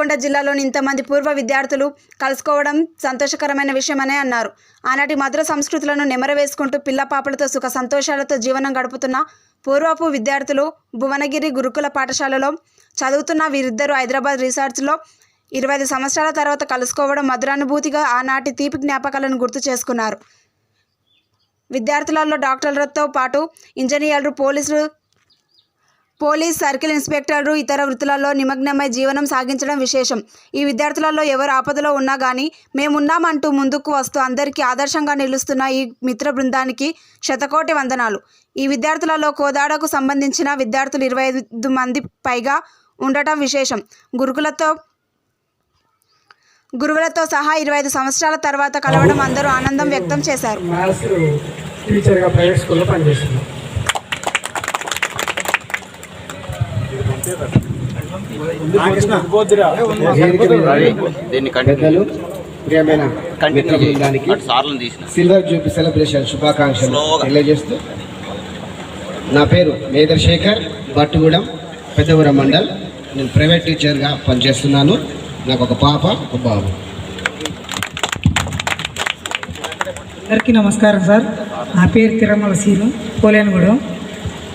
నల్గొండ జిల్లాలోని ఇంతమంది పూర్వ విద్యార్థులు కలుసుకోవడం సంతోషకరమైన విషయమనే అన్నారు. ఆనాటి మధుర సంస్కృతులను నెమరవేసుకుంటూ పిల్ల పాపలతో సుఖ సంతోషాలతో జీవనం గడుపుతున్న పూర్వపు విద్యార్థులు భువనగిరి గురుకుల పాఠశాలలో చదువుతున్న వీరిద్దరూ హైదరాబాద్ రిసార్ట్స్లో ఇరవై ఐదు సంవత్సరాల తర్వాత కలుసుకోవడం మధురానుభూతిగా ఆనాటి తీపి జ్ఞాపకాలను గుర్తు చేసుకున్నారు. విద్యార్థులలో డాక్టర్లతో పాటు ఇంజనీర్లు పోలీసులు పోలీస్ సర్కిల్ ఇన్స్పెక్టర్లు ఇతర వృత్తులలో నిమగ్నమై జీవనం సాగించడం విశేషం. ఈ విద్యార్థులలో ఎవరు ఆపదలో ఉన్నా కానీ మేమున్నామంటూ ముందుకు వస్తూ అందరికీ ఆదర్శంగా నిలుస్తున్న ఈ మిత్ర బృందానికి శతకోటి వందనాలు. ఈ విద్యార్థులలో కోదాడకు సంబంధించిన విద్యార్థులు ఇరవై ఐదు మంది పైగా ఉండటం విశేషం. గురుకులతో గురువులతో సహా ఇరవై ఐదు సంవత్సరాల తర్వాత కలవడం అందరూ ఆనందం వ్యక్తం చేశారు. టీచర్గా ప్రైవేట్ స్కూల్లో పనిచేస్తున్నాను సిల్వర్ జూబీ సెలబ్రేషన్ శుభాకాంక్షలు. తెలియజేస్తూ నా పేరు మేదర్ శేఖర్ బట్టుగూడెం పెద్దగూడెం మండల్. నేను ప్రైవేట్ టీచర్గా పనిచేస్తున్నాను. నాకు ఒక పాప ఒక బాబు. అందరికీ నమస్కారం సార్. నా పేరు తిరుమల సీను పోలేనుగూడెం.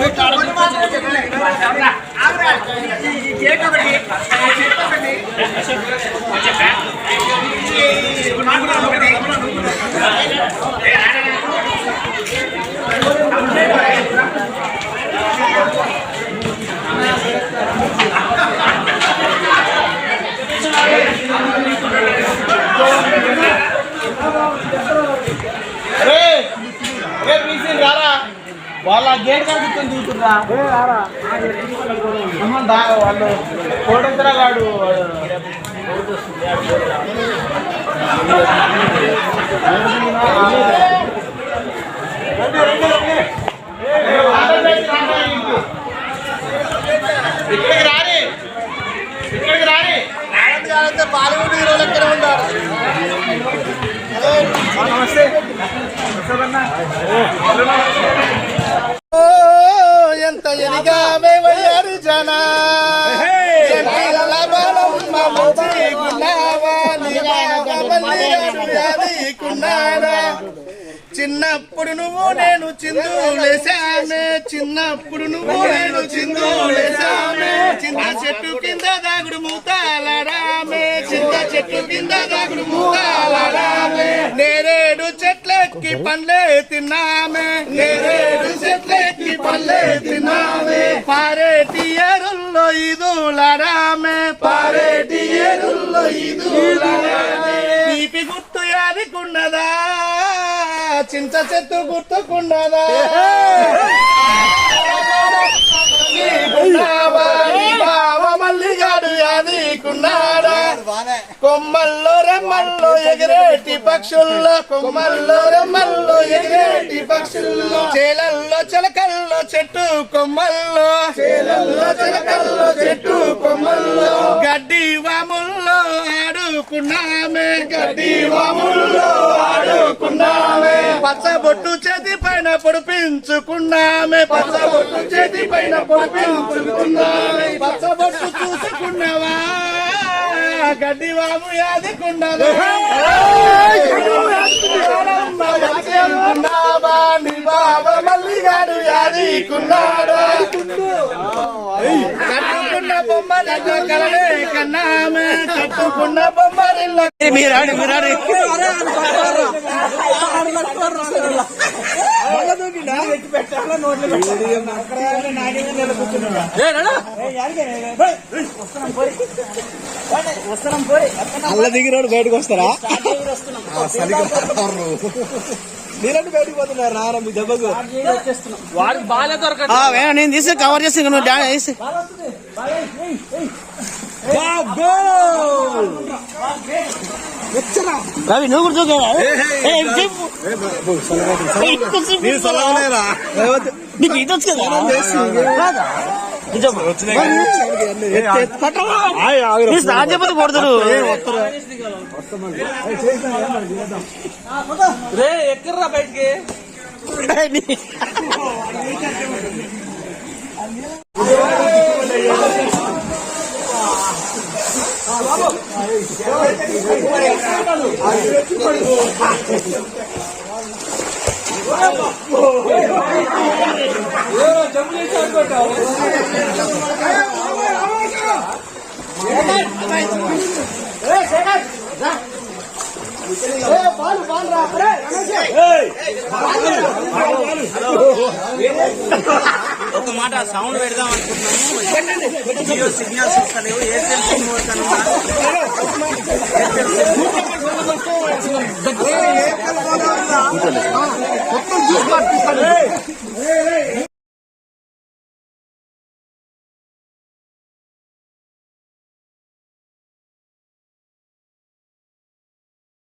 వాళ్ళ గేట్ కనిపిస్తుంది దిగుతుర్రా అమ్మ, దా- వాళ్ళు కోటేశ్వర గాడు ఇక్కడికి రాని ఇక్కడికి రాని. బాలీవుడ్ హీరోలు ఎక్కడ ఉంటారు నమస్తే చిన్నప్పుడు నువ్వు నేను చిందులేసామే చిన్నప్పుడు నువ్వు నేను చిందులేసామే చిన్న చెట్టు కింద దాగుడు మూతాలరామే చింత చెట్టు కింద దాగుడు మూతాలరామే నేరేడు చెట్లెక్కి పండ్లే తిన్నామే. నేరేడు చెట్లెక్కి పండ్లే తిన్నామే. పారేటి ఎరుల్లో ఇదులరామే పారేటి ఎరుల్లో ఇదులరామే తీపి గుర్తు యాదికున్నదా చింత చెట్టు గుర్తుకున్నదా కొమ్మల్లో రెమ్మల్లో ఎగిరేటి పక్షుల్లో కొమ్మల్లో రెమ్మల్లో ఎగిరేటి పక్షుల్లో చేలల్లో చిలకల్లో చెట్టు కొమ్మల్లో చేలల్లో చిలకల్లో చెట్టు కొమ్మల్లో. గడ్డి వాముల్లో ఆడుకున్నామే. గడ్డి వాముల్లో ఆడుకున్నామే. పచ్చబొట్టు చేతి పైన పొడిపించుకున్నామే. పచ్చబొట్టు చేతి పైన పొడిపించుకున్నామే. పచ్చబొట్టు చూసుకున్నావా? గడ్డి బాబు యాదికున్నది నీ బాబా మల్లిగాడు కలలే కన్నామే. కట్టుకున్న బొమ్మరిల్ల మీరాడు మీరాడు. అల్ల దిగినోడు బయటకు వస్తారా? మీరంటే బయటకు పోతున్నారు రారా మీ దెబ్బకు. వాడికి బాగా దొరకదు నేను తీసి కవర్ చేసి నువ్వు డాన్స్ వేసి. రవి నువ్వు కూడా. నీకు ఇది వచ్చు కదా చెప్పదు కొడతారు రే ఎక్కర్రా బయటికి జమ్ము చేసి అనుకుంటా ఒక మాట సౌండ్ పెడదాం అనుకుంటున్నాము జియో సిగ్నల్స్ వస్తలేవు ఎయిర్టెల్ సిమ్ వస్తాను